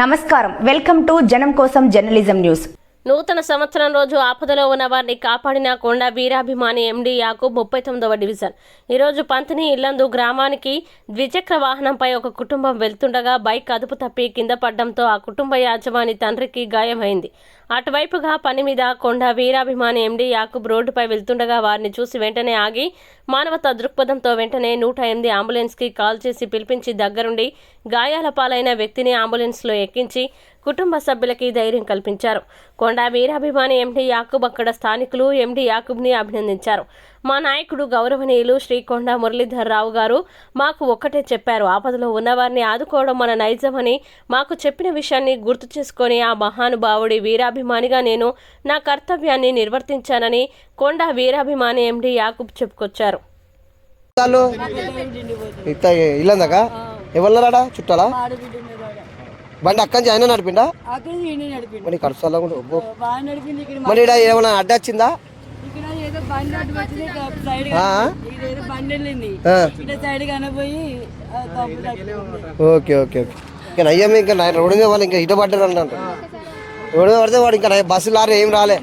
నమస్కారం. Welcome to జనం కోసం జర్నలిజం న్యూస్. నూతన సంవత్సరం రోజు ఆపదలో ఉన్న వారిని కాపాడిన కొండ వీరాభిమాని ఎండి యాకూబ్ ముప్పై తొమ్మిదవ డివిజన్. ఈరోజు పంతిని ఇల్లందు గ్రామానికి ద్విచక్ర వాహనంపై ఒక కుటుంబం వెళ్తుండగా బైక్ అదుపు తప్పి కింద పడడంతో ఆ కుటుంబ యాజమాని తండ్రికి గాయమైంది. అటువైపుగా పని మీద కొండ వీరాభిమాని ఎండి యాకూబ్ రోడ్డుపై వెళ్తుండగా వారిని చూసి వెంటనే ఆగి మానవతా దృక్పథంతో వెంటనే నూట ఎనిమిది అంబులెన్స్కి కాల్ చేసి పిలిపించి దగ్గరుండి గాయాల పాలైన వ్యక్తిని అంబులెన్స్లో ఎక్కించి కుటుంబ సభ్యులకి ధైర్యం కల్పించారు. కొండ వీరాభిమాని ఎండి యాకూబ్ అక్కడ స్థానికులు ఎండి యాకూబ్ని అభినందించారు. మా నాయకుడు గౌరవనీయులు శ్రీ కొండా మురళీధర్ రావు గారు మాకు ఒక్కటే చెప్పారు. ఆపదలో ఉన్నవారిని ఆదుకోవడం మన నైజమని మాకు చెప్పిన విషయాన్ని గుర్తు చేసుకొని ఆ మహానుభావుడి వీరాభిమానిగా నేను నా కర్తవ్యాన్ని నిర్వర్తించానని కొండా వీరాభిమాని ఎండి యాకూబ్ చెప్పుకొచ్చారు. వాళ్ళు ఇట్లా ఇల్లందాక? ఎవరున్నారా చుట్టాలా? బండి అక్కడి నుంచి ఆయన నడిపిండా? మరి ఖర్చు మరి ఇక్కడ ఏమైనా అడ్డ ఓకే ఓకే ఓకే. ఇంకా నయ్యం ఇంకా రోడ్డు మీద వాళ్ళు ఇంకా ఇట పడ్డారు అన్నట్టు రోడ్డు మీద పడితే వాడు ఇంకా. బస్సు లారీ ఏం రాలే.